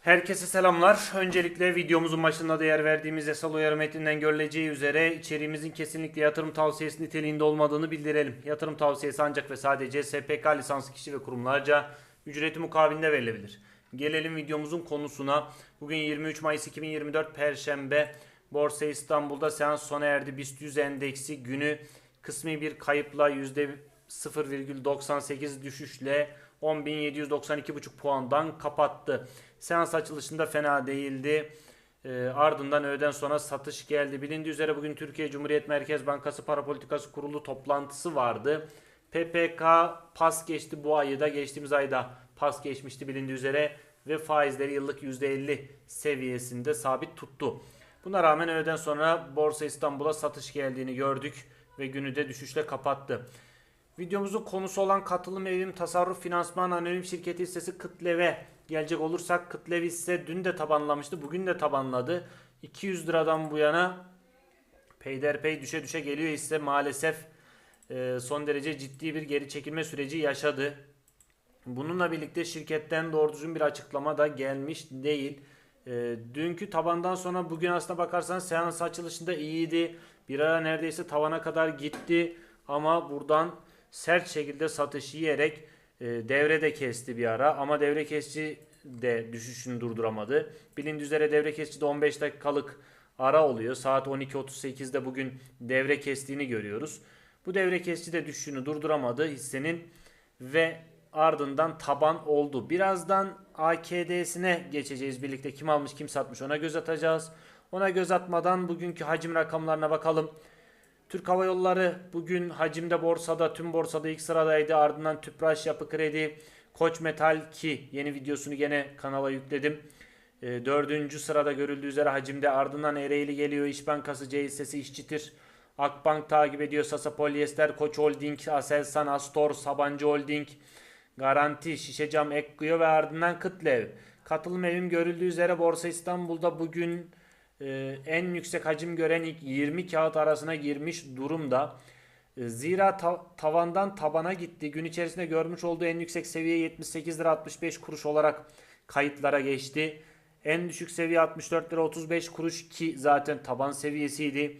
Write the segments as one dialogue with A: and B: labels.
A: Herkese selamlar. Öncelikle videomuzun başında değer verdiğimiz yasal uyarı metninden görüleceği üzere içeriğimizin kesinlikle yatırım tavsiyesi niteliğinde olmadığını bildirelim. Yatırım tavsiyesi ancak ve sadece SPK lisanslı kişi ve kurumlarca ücreti mukabilinde verilebilir. Gelelim videomuzun konusuna. Bugün 23 Mayıs 2024 Perşembe. Borsa İstanbul'da seans sona erdi. BIST 100 endeksi günü kısmi bir kayıpla %0,98 düşüşle 10.792,5 puandan kapattı. Seans açılışında fena değildi. E, ardından öğleden sonra satış geldi. Bilindiği üzere bugün Türkiye Cumhuriyet Merkez Bankası Para Politikası Kurulu toplantısı vardı. PPK pas geçti bu ayı da geçtiğimiz ayda pas geçmişti bilindiği üzere ve faizleri yıllık %50 seviyesinde sabit tuttu. Buna rağmen öğleden sonra Borsa İstanbul'a satış geldiğini gördük ve günü de düşüşle kapattı. Videomuzun konusu olan katılım evim tasarruf finansman anonim şirketi hissesi Kıtlev'e gelecek olursak Kıtlev hisse dün de tabanlamıştı. Bugün de tabanladı. 200 liradan bu yana peyderpey düşe düşe geliyor hisse maalesef e, son derece ciddi bir geri çekilme süreci yaşadı. Bununla birlikte şirketten doğru düzgün bir açıklama da gelmiş değil. E, dünkü tabandan sonra bugün aslına bakarsanız seans açılışında iyiydi. Bir ara neredeyse tavana kadar gitti. Ama buradan sert şekilde satış yiyerek e, devrede kesti bir ara. Ama devre kesici de düşüşünü durduramadı. Bilindiği üzere devre kesici de 15 dakikalık ara oluyor. Saat 12.38'de bugün devre kestiğini görüyoruz. Bu devre kesici de düşüşünü durduramadı hissenin ve ardından taban oldu. Birazdan AKD'sine geçeceğiz birlikte. Kim almış kim satmış ona göz atacağız. Ona göz atmadan bugünkü hacim rakamlarına bakalım. Türk Hava Yolları bugün hacimde borsada tüm borsada ilk sıradaydı. Ardından Tüpraş Yapı Kredi, Koç Metal ki yeni videosunu gene kanala yükledim. E, dördüncü sırada görüldüğü üzere hacimde ardından Ereğli geliyor. İş Bankası, C hissesi, İşçitir. Akbank takip ediyor. Sasa Polyester, Koç Holding, Aselsan, Astor, Sabancı Holding, Garanti, Şişecam, Ekkuyo ve ardından Kıtlev. Katılım evim görüldüğü üzere Borsa İstanbul'da bugün e, en yüksek hacim gören ilk 20 kağıt arasına girmiş durumda. E, zira ta- tavandan tabana gitti. Gün içerisinde görmüş olduğu en yüksek seviye 78 lira 65 kuruş olarak kayıtlara geçti. En düşük seviye 64 lira 35 kuruş ki zaten taban seviyesiydi.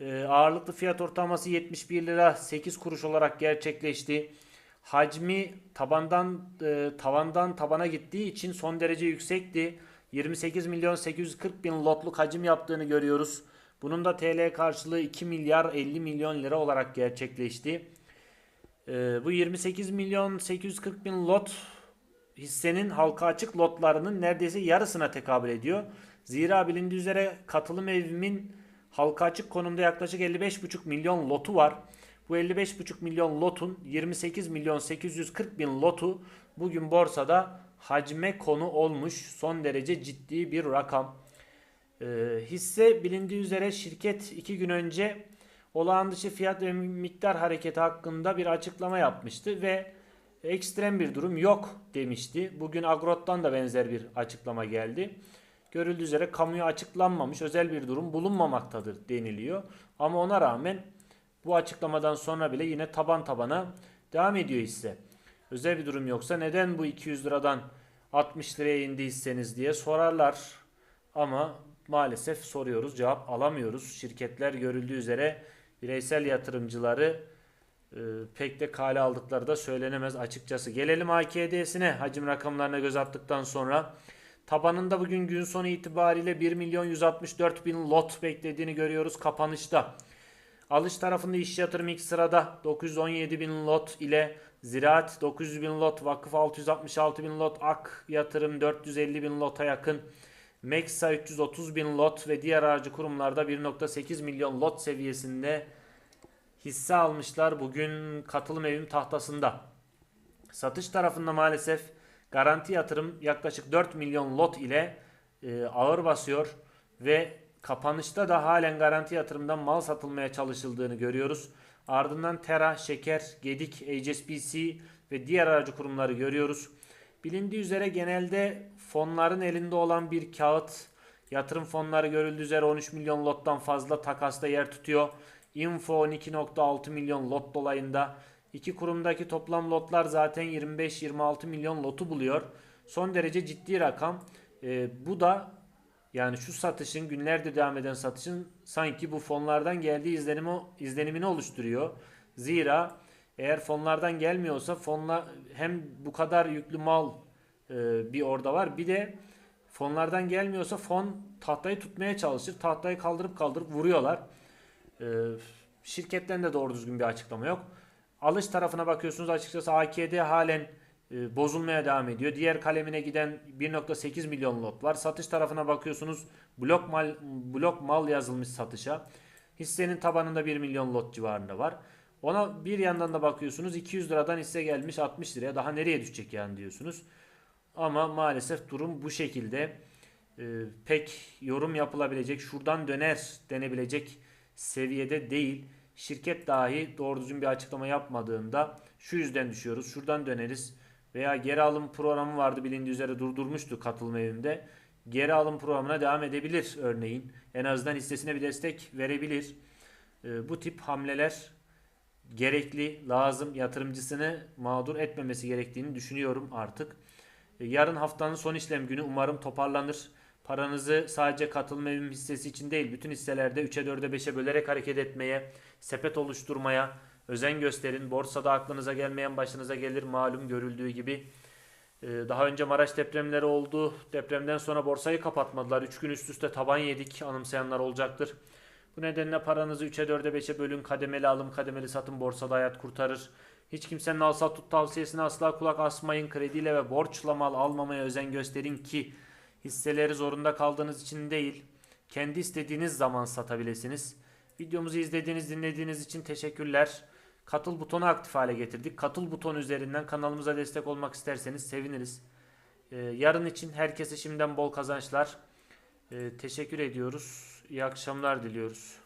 A: E, ağırlıklı fiyat ortalaması 71 lira 8 kuruş olarak gerçekleşti. Hacmi tabandan e, tavandan tabana gittiği için son derece yüksekti. 28 milyon 840 bin lotluk hacim yaptığını görüyoruz. Bunun da TL karşılığı 2 milyar 50 milyon lira olarak gerçekleşti. Ee, bu 28 milyon 840 bin lot hissenin halka açık lotlarının neredeyse yarısına tekabül ediyor. Zira bilindiği üzere katılım evimin halka açık konumda yaklaşık 55,5 milyon lotu var. Bu 55,5 milyon lotun 28 milyon 840 bin lotu bugün borsada hacme konu olmuş son derece ciddi bir rakam. Ee, hisse bilindiği üzere şirket 2 gün önce olağan dışı fiyat ve miktar hareketi hakkında bir açıklama yapmıştı ve ekstrem bir durum yok demişti. Bugün Agrot'tan da benzer bir açıklama geldi. Görüldüğü üzere kamuya açıklanmamış özel bir durum bulunmamaktadır deniliyor. Ama ona rağmen bu açıklamadan sonra bile yine taban tabana devam ediyor hisse. Özel bir durum yoksa neden bu 200 liradan 60 liraya indiyseniz diye sorarlar. Ama maalesef soruyoruz cevap alamıyoruz. Şirketler görüldüğü üzere bireysel yatırımcıları e, pek de kale aldıkları da söylenemez açıkçası. Gelelim AKD'sine hacim rakamlarına göz attıktan sonra. Tabanında bugün gün sonu itibariyle 1 milyon 164 bin lot beklediğini görüyoruz kapanışta. Alış tarafında iş yatırım ilk sırada 917 bin lot ile Ziraat 900 bin lot, Vakıf 666 bin lot, Ak Yatırım 450 bin lota yakın, Meksa 330 bin lot ve diğer aracı kurumlarda 1.8 milyon lot seviyesinde hisse almışlar bugün katılım evim tahtasında. Satış tarafında maalesef garanti yatırım yaklaşık 4 milyon lot ile e, ağır basıyor ve kapanışta da halen garanti yatırımdan mal satılmaya çalışıldığını görüyoruz. Ardından Tera, Şeker, Gedik, HSBC ve diğer aracı kurumları görüyoruz. Bilindiği üzere genelde fonların elinde olan bir kağıt yatırım fonları görüldüğü üzere 13 milyon lottan fazla takasta yer tutuyor. Info 12.6 milyon lot dolayında. İki kurumdaki toplam lotlar zaten 25-26 milyon lotu buluyor. Son derece ciddi rakam. E, bu da yani şu satışın günlerdir devam eden satışın sanki bu fonlardan geldiği izlenimi, izlenimini oluşturuyor. Zira eğer fonlardan gelmiyorsa fonla hem bu kadar yüklü mal e, bir orada var bir de fonlardan gelmiyorsa fon tahtayı tutmaya çalışır. Tahtayı kaldırıp kaldırıp vuruyorlar. E, şirketten de doğru düzgün bir açıklama yok. Alış tarafına bakıyorsunuz açıkçası AKD halen e, bozulmaya devam ediyor. Diğer kalemine giden 1.8 milyon lot var. Satış tarafına bakıyorsunuz blok mal blok mal yazılmış satışa. Hissenin tabanında 1 milyon lot civarında var. Ona bir yandan da bakıyorsunuz 200 liradan hisse gelmiş 60 liraya. Daha nereye düşecek yani diyorsunuz. Ama maalesef durum bu şekilde. E, pek yorum yapılabilecek, şuradan döner denebilecek seviyede değil. Şirket dahi doğru düzgün bir açıklama yapmadığında şu yüzden düşüyoruz, şuradan döneriz veya geri alım programı vardı bilindiği üzere durdurmuştu katılım evimde. Geri alım programına devam edebilir örneğin. En azından hissesine bir destek verebilir. E, bu tip hamleler gerekli, lazım, yatırımcısını mağdur etmemesi gerektiğini düşünüyorum artık. E, Yarın haftanın son işlem günü umarım toparlanır. Paranızı sadece katılım evim hissesi için değil, bütün hisselerde 3'e 4'e 5'e bölerek hareket etmeye, sepet oluşturmaya özen gösterin. Borsada aklınıza gelmeyen başınıza gelir malum görüldüğü gibi. E, Daha önce Maraş depremleri oldu. Depremden sonra borsayı kapatmadılar. 3 gün üst üste taban yedik. Anımsayanlar olacaktır. Bu nedenle paranızı 3'e 4'e 5'e bölün. Kademeli alım, kademeli satın borsada hayat kurtarır. Hiç kimsenin al sat tut tavsiyesine asla kulak asmayın. Krediyle ve borçla mal almamaya özen gösterin ki hisseleri zorunda kaldığınız için değil, kendi istediğiniz zaman satabilirsiniz. Videomuzu izlediğiniz, dinlediğiniz için teşekkürler. Katıl butonu aktif hale getirdik. Katıl butonu üzerinden kanalımıza destek olmak isterseniz seviniriz. Ee, yarın için herkese şimdiden bol kazançlar. Ee, teşekkür ediyoruz. İyi akşamlar diliyoruz.